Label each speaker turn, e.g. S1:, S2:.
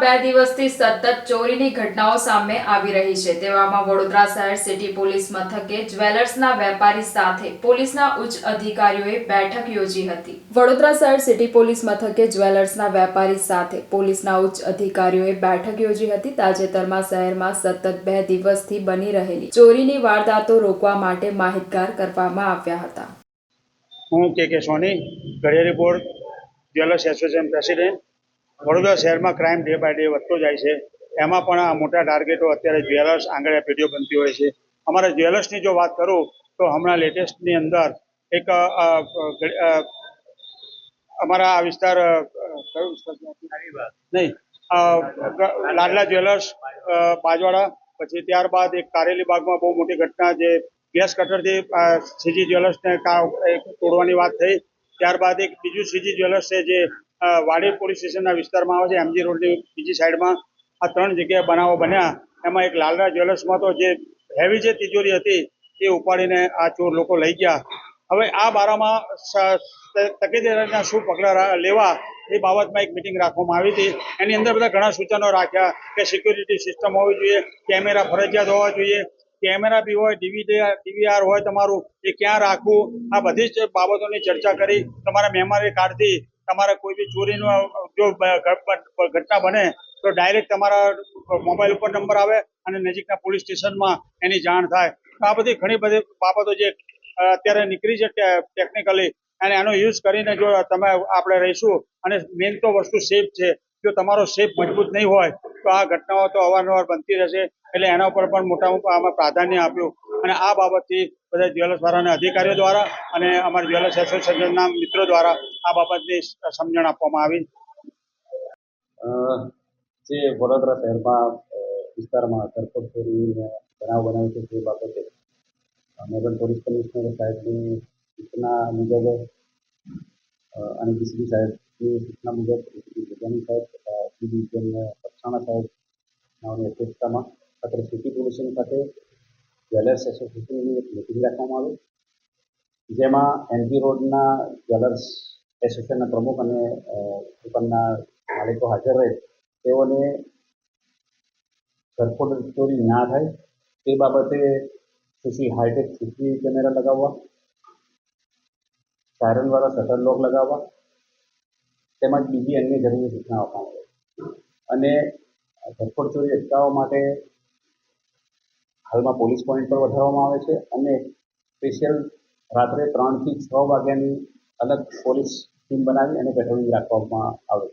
S1: બે દિવસથી સતત ચોરીની ઘટનાઓ સામે આવી રહી છે. તેવામાં વડોદરા શહેર સિટી પોલીસ મથકે જ્વેલર્સના વેપારી સાથે પોલીસના ઉચ્ચ અધિકારીઓએ બેઠક યોજી હતી. વડોદરા શહેર સિટી પોલીસ મથકે જ્વેલર્સના વેપારી સાથે પોલીસના ઉચ્ચ અધિકારીઓએ બેઠક યોજી હતી. તાજેતરમાં શહેરમાં સતત બે દિવસથી બની રહેલી ચોરીની વારદાતો રોકવા માટે માહિતગાર કરવામાં આવ્યા હતા.
S2: હું K K Soni, ઘડિયાળી board jewellers association president Vadodara શહેરમાં ક્રાઇમ ડે બાય ડે વધતો જાય છે. એમાં પણ આ મોટા ટાર્ગેટો અત્યારે જ્વેલર્સ આંગળે પેઢીઓ બનતી હોય છે. અમારા જ્વેલર્સની જો વાત કરું, તો હમણાં લેટેસ્ટની અંદર એક અમારા આ વિસ્તાર કયો વિસ્તાર નહીં લાડલા જ્વેલર્સ બાજવાડા, પછી ત્યારબાદ એક કારેલી બાગમાં બહુ મોટી ઘટના જે ગેસ કટરથી સીજી જ્વેલર્સને તોડવાની વાત થઈ. ત્યારબાદ એક બીજું સીજી જ્વેલર્સ છે જે વાડી પોલીસ સ્ટેશનના વિસ્તારમાં આવે છે, એમજી રોડની બીજી સાઈડમાં આ ત્રણ જગ્યાએ બનાવો બન્યા. એમાં એક લાલરા જ્વેલર્સમાં તો જે હેવી જે તિજોરી હતી, એ ઉપાડીને આ ચોર લોકો લઈ ગયા. હવે આ બારામાં તકેદારીના શું પગલાં લેવા એ બાબતમાં એક મિટિંગ રાખવામાં આવી હતી. એની અંદર બધા ઘણા સૂચનો રાખ્યા કે સિક્યુરિટી સિસ્ટમ હોવી જોઈએ કેમેરા ફરજિયાત હોવા જોઈએ કેમેરા બી હોય ડીવીડીઆર ડીવીઆર હોય તમારું, એ ક્યાં રાખવું, આ બધી જ બાબતોની ચર્ચા કરી. તમારા મેમરી કાર્ડથી તમારે કોઈ બી ચોરીનો જો ઘટના બને, તો ડાયરેક્ટ તમારા મોબાઈલ ઉપર નંબર આવે અને નજીકના પોલીસ સ્ટેશનમાં એની જાણ થાય. આ બધી ઘણી બધી બાબતો જે અત્યારે નીકળી છે ટેકનિકલી, અને એનો યુઝ કરીને જો તમે આપણે રહીશું, અને મેઇન તો વસ્તુ સેફ છે. જો તમારો સેફ મજબૂત નહીં હોય, તો આ ઘટનાઓ તો અવારનવાર બનતી રહેશે. એટલે એના ઉપર પણ મોટા આમાં પ્રાધાન્ય આપ્યું. અને આ બાબતથી બધા જ્વેલર્સ વાળાના અધિકારીઓ દ્વારા અને અમારા જ્વેલર્સ એસોસિએશનના મિત્રો દ્વારા આ બાબતની સમજણ આપવામાં આવી.
S3: જે વડોદરા શહેરમાં વિસ્તારમાં ધરપકડ ચોરીને બનાવ બનાવ્યો છે તે બાબતે મેરન પોલીસ કમિશનર સાહેબની સૂચના મુજબ અને ડીસીપી સાહેબની સૂચના મુજબ ગજાની સાહેબ તથા સી ડિવિઝન પક્ષાણા સાહેબ નાઓની અધ્યક્ષતામાં અત્રે સિટી પોલ્યુશન ખાતે જ્વેલર્સ એસોસિએશનની એક મિટિંગ રાખવામાં આવી. જેમાં એનજી રોડના જ્વેલર્સ એસોસિએશનના પ્રમુખ અને દુકાનના માલિકો હાજર રહે. તેઓને ઘરફોડ ચોરી ના થાય, તે બાબતે સીસી હાઈટેક સીસી કેમેરા લગાવવા સાયરનવાળા શટર લોક લગાવવા, તેમજ બીજી અન્ય જરૂરી સૂચનાઓ આપવામાં આવે. અને ઘરફોડ ચોરી અટકાવવા માટે હાલમાં પોલીસ પોઈન્ટ પર વધારવામાં આવે છે અને સ્પેશિયલ રાત્રે ત્રણથી છ વાગ્યાની અલગ પોલીસ ટીમ બનાવી અને પેટ્રોલિંગ રાખવામાં આવે.